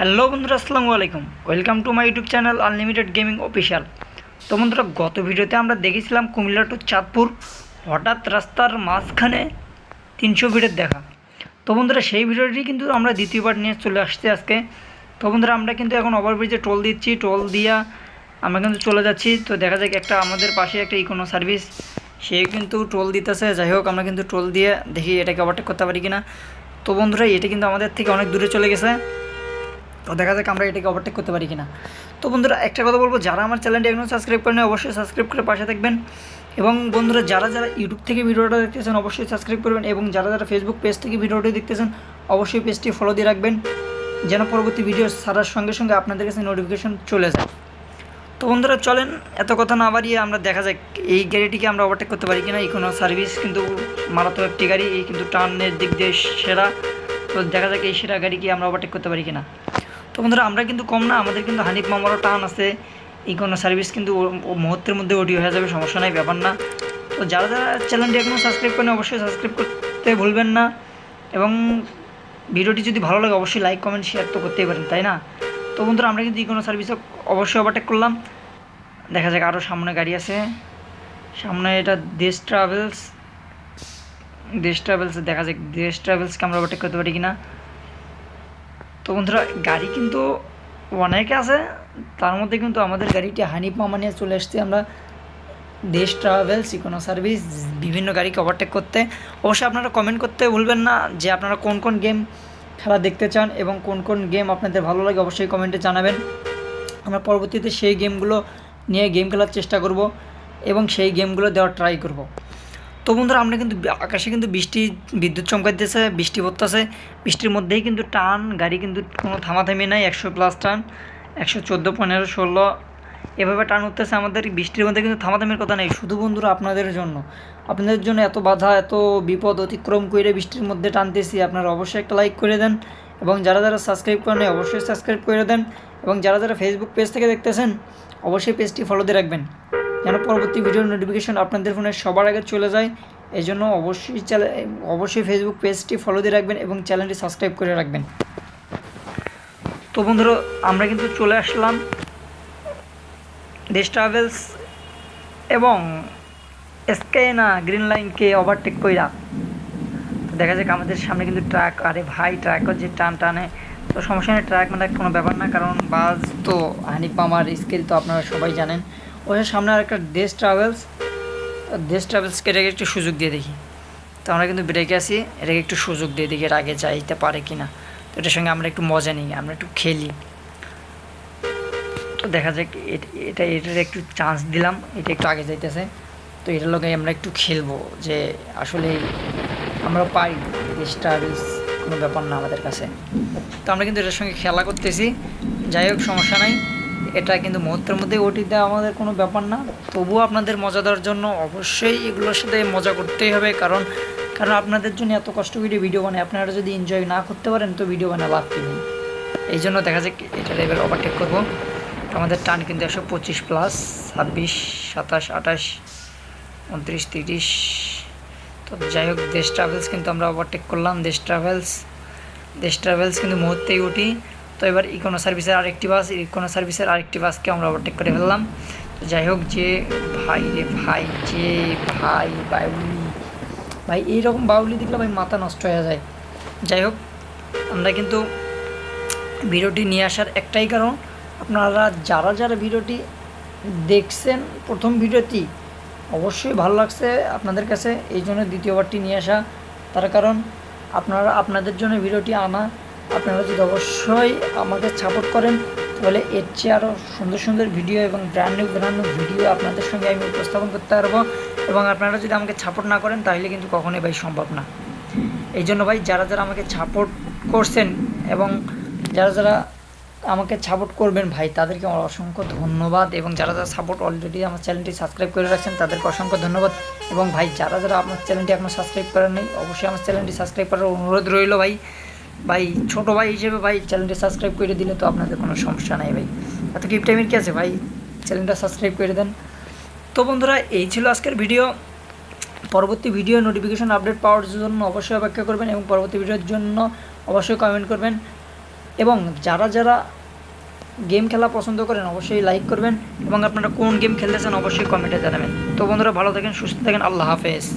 Hello বন্ধুরা, আসসালামু আলাইকুম। Welcome to my YouTube channel unlimited gaming official তো বন্ধুরা, গত ভিডিওতে আমরা দেখেছিলাম কুমিল্লা টু চাঁদপুর, হঠাৎ রাস্তার মাঝখানে তিনশো ফিটের দেখা। তো বন্ধুরা, সেই ভিডিওটি কিন্তু আমরা দ্বিতীয়বার নিয়ে চলে আসছি আজকে। তো বন্ধুরা, আমরা কিন্তু এখন ওভারব্রিজে টোল দিচ্ছি টোল দিয়া আমরা কিন্তু চলে যাচ্ছি। তো দেখা যাক, একটা আমাদের পাশে একটা ইকোনো সার্ভিস সে কিন্তু টোল দিতেছে। যাই হোক, আমরা কিন্তু টোল দিয়ে দেখি এটাকে ওভারটেক করতে পারি কিনা। তো বন্ধুরা, এটা কিন্তু আমাদের থেকে অনেক দূরে চলে গেছে। তো দেখা যাক আমরা এটাকে ওভারটেক করতে পারি কিনা। তো বন্ধুরা, একটা কথা বলব, যারা আমার চ্যানেলটি এখনও সাবস্ক্রাইব করেন অবশ্যই সাবস্ক্রাইব করে পাশে থাকবেন। এবং বন্ধুরা, যারা যারা ইউটিউব থেকে ভিডিওটা দেখতেছেন, অবশ্যই সাবস্ক্রাইব করবেন এবং যারা যারা ফেসবুক পেজ থেকে ভিডিওটি দেখতেছেন, অবশ্যই পেজটি ফলো দিয়ে রাখবেন, যেন পরবর্তী ভিডিও সারার সঙ্গে সঙ্গে আপনাদের কাছে নোটিফিকেশন চলে যায়। তো বন্ধুরা, চলেন, এত কথা না বাড়িয়ে আমরা দেখা যাক এই গাড়িটিকে আমরা ওভারটেক করতে পারি কিনা। এই কোনো সার্ভিস কিন্তু মারাত্মক একটি গাড়ি, এই কিন্তু টার্নের দিক দিয়ে সেরা। তো দেখা যাক এই সেরা গাড়িকে আমরা ওভারটেক করতে পারি কিনা। তো বন্ধুরা, আমরা কিন্তু কম না, আমাদের কিন্তু হানিফ মামারও টান আছে। এই কোনো সার্ভিস কিন্তু মুহূর্তের মধ্যে অডিও হয়ে যাবে, সমস্যা নাই, ব্যাপার না। তো যারা যারা চ্যানেলটি এখনও সাবস্ক্রাইব করেন, অবশ্যই সাবস্ক্রাইব করতে ভুলবেন না। এবং ভিডিওটি যদি ভালো লাগে, অবশ্যই লাইক কমেন্ট শেয়ার তো করতেই পারেন, তাই না? তো বন্ধুরা, আমরা কিন্তু কোনো সার্ভিসও অবশ্যই ওভারটেক করলাম। দেখা যাক আরও সামনে গাড়ি আছে। সামনে এটা দেশ ট্রাভেলস দেশ ট্রাভেলস দেখা যাক, দেশ ট্রাভেলসকে আমরা ওভারটেক করতে পারি কিনা। তো বন্ধুরা, গাড়ি কিন্তু অনেকে আছে, তার মধ্যে কিন্তু আমাদের গাড়িটি হানিফ মামা নিয়ে চলে এসছি। আমরা দেশ ট্রাভেলস, ইকোনো সার্ভিস, বিভিন্ন গাড়িকে ওভারটেক করতে। অবশ্যই আপনারা কমেন্ট করতে ভুলবেন না যে আপনারা কোন কোন গেম খেলা দেখতে চান এবং কোন কোন গেম আপনাদের ভালো লাগে অবশ্যই কমেন্টে জানাবেন। আমরা পরবর্তীতে সেই গেমগুলো নিয়ে গেম খেলার চেষ্টা করব এবং সেই গেমগুলো দেওয়ার ট্রাই করব। তো বন্ধুরা, আমরা কিন্তু আকাশে কিন্তু বৃষ্টি, বিদ্যুৎ চমকাইতেছে, বৃষ্টি পড়তেছে। বৃষ্টির মধ্যেই কিন্তু টান, গাড়ি কিন্তু কোনো থামাথামি নাই, একশো প্লাস টান, একশো চোদ্দ, পনেরো, ষোলো, এভাবে টান উঠতেছে আমাদের। বৃষ্টির মধ্যে কিন্তু থামাথামির কথা নেই, শুধু বন্ধুরা আপনাদের জন্য। আপনাদের জন্য এত বাধা, এত বিপদ অতিক্রম করে বৃষ্টির মধ্যে টানতেছি, আপনারা অবশ্যই একটা লাইক করে দেন এবং যারা যারা সাবস্ক্রাইব করেন অবশ্যই সাবস্ক্রাইব করে দেন এবং যারা যারা ফেসবুক পেজ থেকে দেখতেছেন, অবশ্যই পেজটি ফলো দিয়ে রাখবেন। যেন পরবর্তী ভিডিওর নোটিফিকেশন আপনাদের ফোনে সবার আগে চলে যায়। এই জন্য অবশ্যই অবশ্যই ফেসবুক পেজটি ফলো দিয়ে রাখবেন এবং চ্যানেলটি সাবস্ক্রাইব করে রাখবেন। তো বন্ধুরা, আমরা কিন্তু চলে আসলাম দেশ ট্রাভেলস এবং এসকেনা গ্রিন লাইনকে ওভারটেক কইরা। দেখা যাক আমাদের সামনে কিন্তু ট্রাক আরে ভাই ট্রাকও যে টান টানে। তো সমস্যা নেই ট্রাক মানে কোনো ব্যাপার না, কারণ বাস তো হানিফ মামার স্কেল তো আপনারা সবাই জানেন। ওই সামনে আর একটা দেশ ট্রাভেলস দেশ ট্রাভেলসকে এটাকে একটু সুযোগ দিয়ে দেখি। তো আমরা কিন্তু ব্রেকে আছি, এটাকে একটু সুযোগ দিয়ে দেখি এর আগে যাইতে পারে কি না তো এটার সঙ্গে আমরা একটু মজা নিই, আমরা একটু খেলি। তো দেখা যাক, এট- এটা, এটার একটু চান্স দিলাম, এটা একটু আগে যাইতেছে। তো এটার লগে আমরা একটু খেলব, যে আসলে আমরা পাই দেশ ট্রাভেলস কোনো ব্যাপার না আমাদের কাছে। তো আমরা কিন্তু এটার সঙ্গে খেলা করতেছি, যাই হোক সমস্যা নাই। এটা কিন্তু মুহূর্তের মধ্যে ওটি দেওয়া আমাদের কোনো ব্যাপার না। তবুও আপনাদের মজা দেওয়ার জন্য অবশ্যই এগুলোর সাথে মজা করতেই হবে, কারণ কারণ আপনাদের জন্য এত কষ্ট করে ভিডিও বানায় আপনারা যদি এনজয় না করতে পারেন, তো ভিডিও বানায় লাভ কি নেই। এই জন্য দেখা যাক, এটা এবার ওভারটেক করব। আমাদের টান কিন্তু একশো পঁচিশ প্লাস ছাব্বিশ, সাতাশ, আঠাশ, উনত্রিশ, তিরিশ। তো যাই হোক, দেশ ট্রাভেলস কিন্তু আমরা ওভারটেক করলাম। দেশ ট্রাভেলস দেশ ট্রাভেলস কিন্তু মুহূর্তেই উঠি তো এবার ইকোনো সার্ভিসের আরেকটি বাস। ইকোনো সার্ভিসের আরেকটি বাসকে আমরা ওভারটেক করে ফেললাম। তো যাই হোক যে ভাই রে ভাই, যে ভাই, বাউলি। ভাই, এইরকম বাউলি দেখলে ভাই মাথা নষ্ট হয়ে যায়। যাই হোক, আমরা কিন্তু ভিডিওটি নিয়ে আসার একটাই কারণ, আপনারা যারা যারা ভিডিওটি দেখছেন প্রথম ভিডিওটি, অবশ্যই ভালো লাগছে আপনাদের কাছে। এই জন্য দ্বিতীয়বারটি নিয়ে আসা। তার কারণ, আপনারা, আপনাদের জন্য ভিডিওটি আনা আপনারা যদি অবশ্যই আমাকে সাপোর্ট করেন, তাহলে এর চেয়ে আরও সুন্দর সুন্দর ভিডিও এবং brand new brand new video আপনাদের সঙ্গে আমি উপস্থাপন করতে পারব। এবং আপনারা যদি আমাকে সাপোর্ট না করেন, তাহলে কিন্তু কখনোই ভাই সম্ভব না। এই জন্য ভাই, যারা যারা আমাকে সাপোর্ট করছেন এবং যারা যারা আমাকে সাপোর্ট করবেন ভাই, তাদেরকে আমার অসংখ্য ধন্যবাদ। এবং যারা যারা সাপোর্ট অলরেডি আমার চ্যানেলটি সাবস্ক্রাইব করে রাখছেন, তাদেরকে অসংখ্য ধন্যবাদ। এবং ভাই, যারা যারা আমার চ্যানেলটি এখনও সাবস্ক্রাইব করেন নাই অবশ্যই আমার চ্যানেলটি সাবস্ক্রাইব করার অনুরোধ রইল ভাই। ভাই, ছোটো ভাই হিসেবে ভাই চ্যানেলটি সাবস্ক্রাইব করে দিলে তো আপনাদের কোনো সমস্যা নাই ভাই। এত টাইমের কি আছে ভাই? চ্যানেলটা সাবস্ক্রাইব করে দেন। তো বন্ধুরা, এই ছিল আজকের ভিডিও পরবর্তী ভিডিও নোটিফিকেশন আপডেট পাওয়ার জন্য অবশ্যই অপেক্ষা করবেন এবং পরবর্তী ভিডিওর জন্য অবশ্যই কমেন্ট করবেন। এবং যারা যারা গেম খেলা পছন্দ করেন, অবশ্যই লাইক করবেন। এবং আপনারা কোন গেম খেলতে চান অবশ্যই কমেন্টে জানাবেন। তো বন্ধুরা, ভালো থাকেন, সুস্থ থাকেন, আল্লাহ হাফেজ।